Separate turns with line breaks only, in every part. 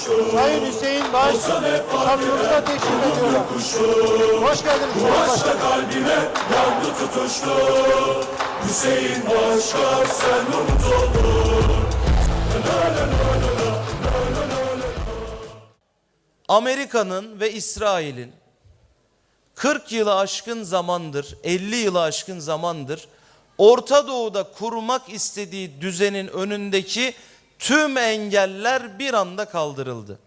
Sayın Hüseyin Baş, samyumuna teşrif ediyorlar. Hoş geldiniz Sayın Başkan.
kalbime yandı tutuştu Hüseyin Başkan sen umut oldun
Amerika'nın ve İsrail'in 40 yılı aşkın zamandır, 50 yılı aşkın zamandır Orta Doğu'da kurmak istediği düzenin önündeki tüm engeller bir anda kaldırıldı.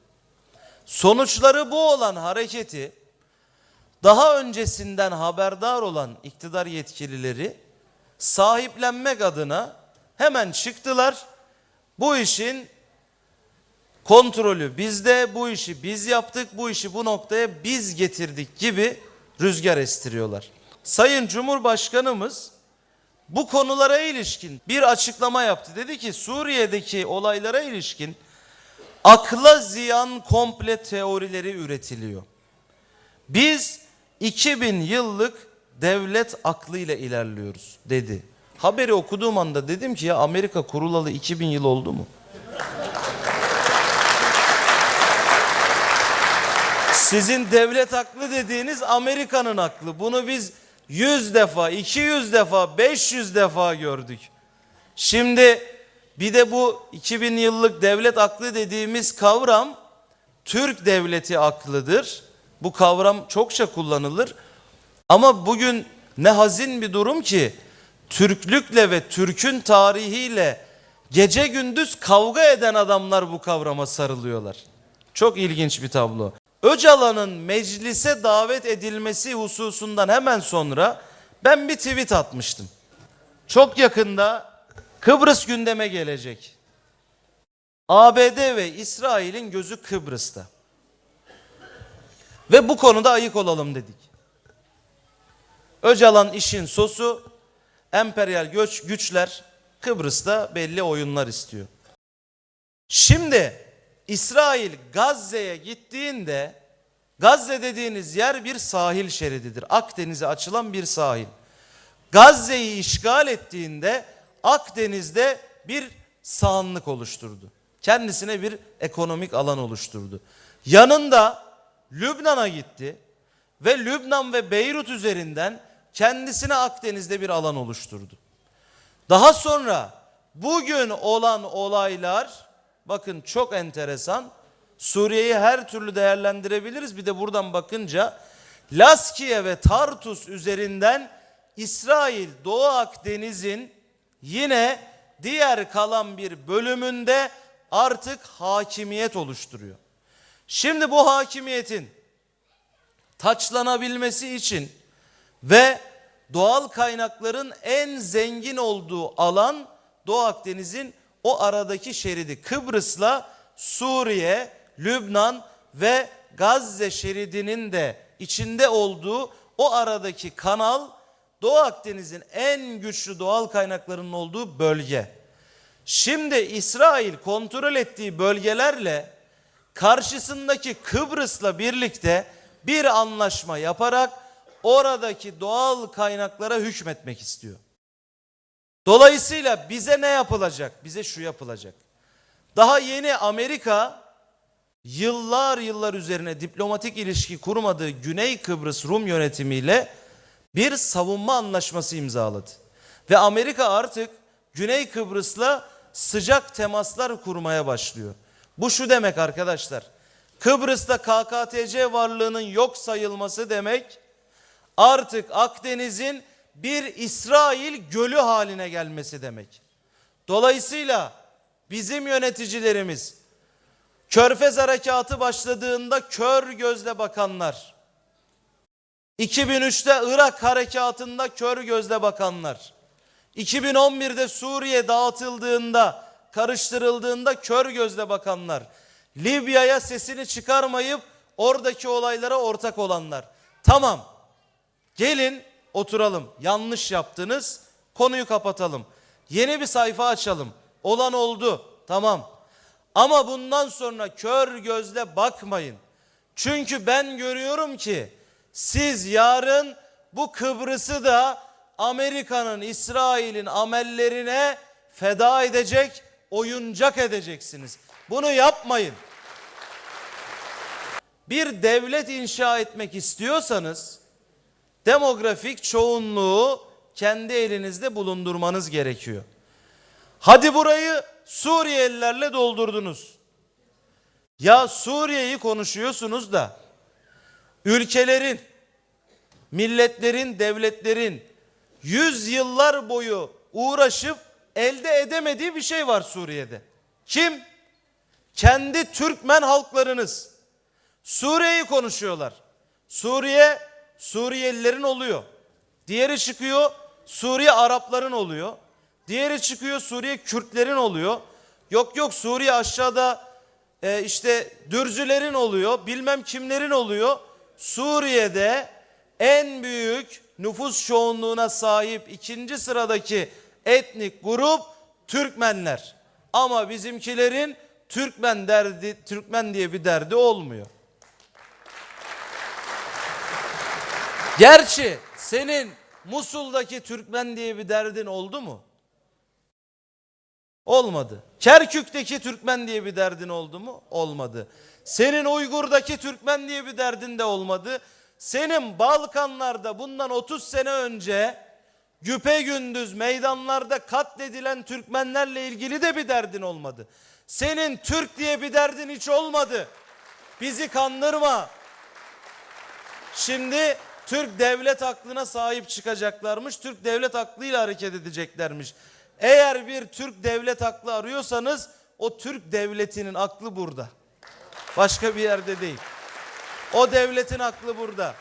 Sonuçları bu olan hareketi daha öncesinden haberdar olan iktidar yetkilileri sahiplenmek adına hemen çıktılar. Bu işin kontrolü bizde, bu işi biz yaptık, bu işi bu noktaya biz getirdik gibi rüzgar estiriyorlar. Sayın Cumhurbaşkanımız bu konulara ilişkin bir açıklama yaptı. Dedi ki Suriye'deki olaylara ilişkin akla ziyan komple teorileri üretiliyor. Biz 2000 yıllık devlet aklıyla ilerliyoruz dedi. Haberi okuduğum anda dedim ki ya Amerika kurulalı 2000 yıl oldu mu? Sizin devlet aklı dediğiniz Amerika'nın aklı. Bunu biz 100 defa, 200 defa, 500 defa gördük. Şimdi bir de bu 2000 yıllık devlet aklı dediğimiz kavram Türk devleti aklıdır. Bu kavram çokça kullanılır. Ama bugün ne hazin bir durum ki Türklükle ve Türk'ün tarihiyle gece gündüz kavga eden adamlar bu kavrama sarılıyorlar. Çok ilginç bir tablo. Öcalan'ın meclise davet edilmesi hususundan hemen sonra ben bir tweet atmıştım. Çok yakında Kıbrıs gündeme gelecek. ABD ve İsrail'in gözü Kıbrıs'ta. Ve bu konuda ayık olalım dedik. Öcalan işin sosu emperyal göç güçler Kıbrıs'ta belli oyunlar istiyor. Şimdi İsrail Gazze'ye gittiğinde Gazze dediğiniz yer bir sahil şerididir. Akdeniz'e açılan bir sahil. Gazze'yi işgal ettiğinde Akdeniz'de bir sahanlık oluşturdu. Kendisine bir ekonomik alan oluşturdu. Yanında Lübnan'a gitti ve Lübnan ve Beyrut üzerinden kendisine Akdeniz'de bir alan oluşturdu. Daha sonra bugün olan olaylar bakın çok enteresan. Suriye'yi her türlü değerlendirebiliriz. Bir de buradan bakınca Laskiye ve Tartus üzerinden İsrail Doğu Akdeniz'in yine diğer kalan bir bölümünde artık hakimiyet oluşturuyor. Şimdi bu hakimiyetin taçlanabilmesi için ve doğal kaynakların en zengin olduğu alan Doğu Akdeniz'in o aradaki şeridi Kıbrıs'la Suriye, Lübnan ve Gazze şeridinin de içinde olduğu o aradaki kanal Doğu Akdeniz'in en güçlü doğal kaynaklarının olduğu bölge. Şimdi İsrail kontrol ettiği bölgelerle karşısındaki Kıbrıs'la birlikte bir anlaşma yaparak oradaki doğal kaynaklara hükmetmek istiyor. Dolayısıyla bize ne yapılacak? Bize şu yapılacak. Daha yeni Amerika yıllar yıllar üzerine diplomatik ilişki kurmadığı Güney Kıbrıs Rum yönetimiyle bir savunma anlaşması imzaladı. Ve Amerika artık Güney Kıbrıs'la sıcak temaslar kurmaya başlıyor. Bu şu demek arkadaşlar. Kıbrıs'ta KKTC varlığının yok sayılması demek artık Akdeniz'in bir İsrail gölü haline gelmesi demek. Dolayısıyla bizim yöneticilerimiz Körfez harekatı başladığında kör gözle bakanlar, 2003'te Irak harekatında kör gözle bakanlar, 2011'de Suriye dağıtıldığında, karıştırıldığında kör gözle bakanlar, Libya'ya sesini çıkarmayıp oradaki olaylara ortak olanlar. Tamam. Gelin oturalım. Yanlış yaptınız. Konuyu kapatalım. Yeni bir sayfa açalım. Olan oldu. Tamam. Ama bundan sonra kör gözle bakmayın. Çünkü ben görüyorum ki siz yarın bu Kıbrıs'ı da Amerika'nın, İsrail'in amellerine feda edecek, oyuncak edeceksiniz. Bunu yapmayın. bir devlet inşa etmek istiyorsanız demografik çoğunluğu kendi elinizde bulundurmanız gerekiyor. Hadi burayı Suriyelilerle doldurdunuz. Ya Suriye'yi konuşuyorsunuz da ülkelerin, milletlerin, devletlerin yüz yıllar boyu uğraşıp elde edemediği bir şey var Suriye'de. Kim? Kendi Türkmen halklarınız. Suriye'yi konuşuyorlar. Suriye Suriyelilerin oluyor. Diğeri çıkıyor Suriye Arapların oluyor. Diğeri çıkıyor Suriye Kürtlerin oluyor. Yok yok Suriye aşağıda e, işte Dürzülerin oluyor. Bilmem kimlerin oluyor. Suriye'de en büyük nüfus çoğunluğuna sahip ikinci sıradaki etnik grup Türkmenler. Ama bizimkilerin Türkmen derdi, Türkmen diye bir derdi olmuyor. Gerçi senin Musul'daki Türkmen diye bir derdin oldu mu? Olmadı. Kerkük'teki Türkmen diye bir derdin oldu mu? Olmadı. Senin Uygur'daki Türkmen diye bir derdin de olmadı. Senin Balkanlarda bundan 30 sene önce güpe gündüz meydanlarda katledilen Türkmenlerle ilgili de bir derdin olmadı. Senin Türk diye bir derdin hiç olmadı. Bizi kandırma. Şimdi Türk devlet aklına sahip çıkacaklarmış. Türk devlet aklıyla hareket edeceklermiş. Eğer bir Türk devlet aklı arıyorsanız o Türk devletinin aklı burada. Başka bir yerde değil. O devletin aklı burada.